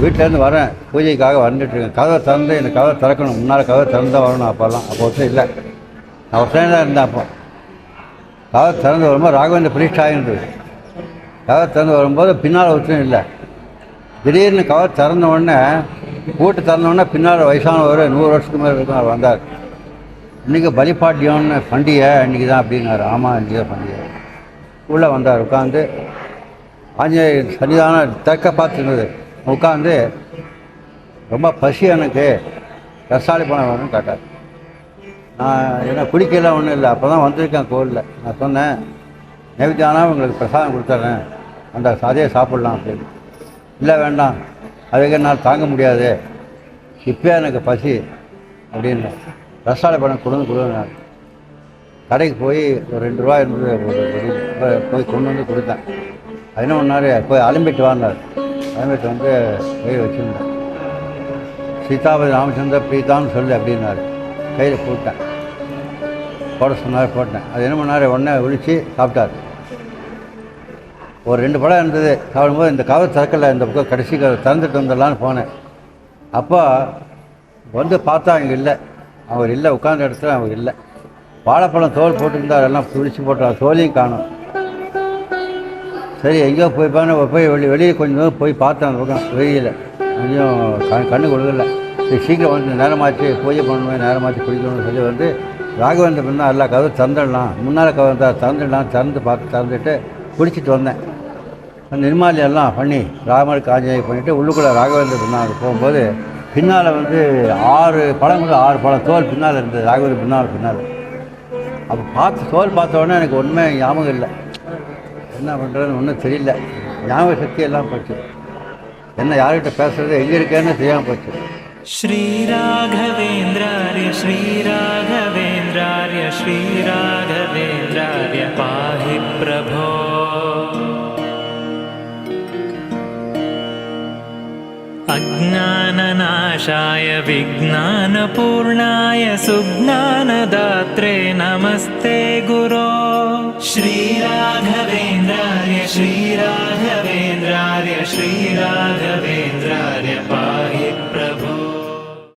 வீட்டிலேருந்து வரேன். பூஜைக்காக வந்துட்டுருக்கேன். கதவை திறந்து எனக்கு கதவை திறக்கணும். முன்னால் கதவை திறந்து வரணும் அப்போல்லாம் அப்போ ஒருத்தர் இல்லை. நான் ஒருத்தன் தான் இருந்தேன் அப்போ. கதவை திறந்து வரும்போது ராகவேந்திர பிரதிஷ்டா இருந்தது கதவை திறந்து வரும்போது பின்னால் ஒருத்தரும் இல்லை. திடீர்னு கவர் திறந்த உடனே கூட்டு திறந்த உடனே பின்னால் வயசானவர் நூறு வருஷத்துக்கு மேலே இருக்கும் அவர் வந்தார். இன்றைக்கி பலிப்பாட்டியம்னு பண்டிகை இன்றைக்கி தான் அப்படின்னாரு. ஆமாம் இன்றைக்கி தான் பண்டிகை. உள்ளே வந்தார் உட்காந்து ஆஞ்சநேயர் சன்னிதானம் திறக்க பார்த்துருந்தது. உட்காந்து ரொம்ப பசி எனக்கு ரசாலி பணம் வேணும்னு கேட்டார். நான் என்ன குடிக்கலாம் ஒன்றும் இல்லை. அப்போ தான் வந்திருக்கேன் கோவிலில். நான் சொன்னேன் நைவேத்தியானா உங்களுக்கு பிரசாதம் கொடுத்துட்றேன் அந்த அதே சாப்பிட்லாம் அப்படின்னு. இல்லை வேண்டாம். அதுக்கு என்னால் தாங்க முடியாது. இப்போ எனக்கு பசி அப்படின்னு. ரசாலை பணம் வந்து கொடுங்க கடைக்கு போய் ஒரு ரெண்டு ரூபா இருந்தது. போய் கொண்டு வந்து கொடுத்தேன். அது என்ன பண்ணார் போய் அலம்பிட்டு வாங்கினார். அலம்பிட்டு வந்து போய் வச்சுருந்தேன். சீதாபதி ராமச்சந்திர பிரீதான்னு சொல்லு அப்படின்னாரு. கையில் போட்டேன். போட சொன்னார் போட்டேன். அது என்ன பண்ணார்? உடனே ஒழிச்சு சாப்பிட்டார். ஒரு ரெண்டு படம் இருந்தது. சாப்பிடும்போது இந்த கவர் திறக்கல இந்த பக்கம் கடைசி கவர் திறந்துட்டு வந்துடலான்னு போனேன். அப்போ வந்து பார்த்தா அங்கே இல்லை. அவர் இல்லை உட்காந்த இடத்துல அவர் இல்லை. வாழைப்பழம் தோல் போட்டிருந்தார் எல்லாம் பிடிச்சி போட்டார். தோலையும் காணும். சரி எங்கேயோ போய் பாருங்க. போய் வெளியே வெளியே கொஞ்சம் தூரம் போய் பார்த்தேன் அந்த பக்கம் வெளியில். கொஞ்சம் கண் கண்ணு கொடுக்கல சரி சீக்கிரம் வந்து நேரமாச்சு பூஜை பண்ணுவேன் நேரமாச்சு குடிக்கணும்னு சொல்லி வந்து ராகவேந்திர பின்னா எல்லா கதவு திறந்துடலாம். முன்னால் கதவு இருந்தால் திறந்துடலாம் திறந்து பார்த்து திறந்துட்டு குடிச்சிட்டு வந்தேன். அந்த நிர்மாலி எல்லாம் பண்ணி ராமர் காஞ்சனை பண்ணிவிட்டு உள்ளுக்குள்ளே ராகவேந்திர பின்னால் போகும்போது பின்னால் வந்து ஆறு பழங்கள் ஆறு பழம் தோல் பின்னால் இருந்தது ராகவேந்திர பின்னால் பின்னால். அப்போ பார்த்து தோல் பார்த்த உடனே எனக்கு ஒன்றுமே ஞாபகம் இல்லை. என்ன பண்ணுறதுன்னு ஒன்றும் தெரியல ஞாபக சக்தி எல்லாம் போச்சு என்ன யார்கிட்ட பேசுறது எங்கே இருக்கேன்னு தெரியாமல் போச்சு श्रीराघवेन्द्रार्य श्रीराघवेन्द्रार्य श्रीराघवेन्द्रार्य पाहि प्रभो अज्ञाननाशाय विज्ञानपूर्णाय सुज्ञानदात्रे नमस्ते गुरो श्रीराघवेन्द्रार्य श्रीराघवेन्द्र्य श्रीराघवेन्द्र।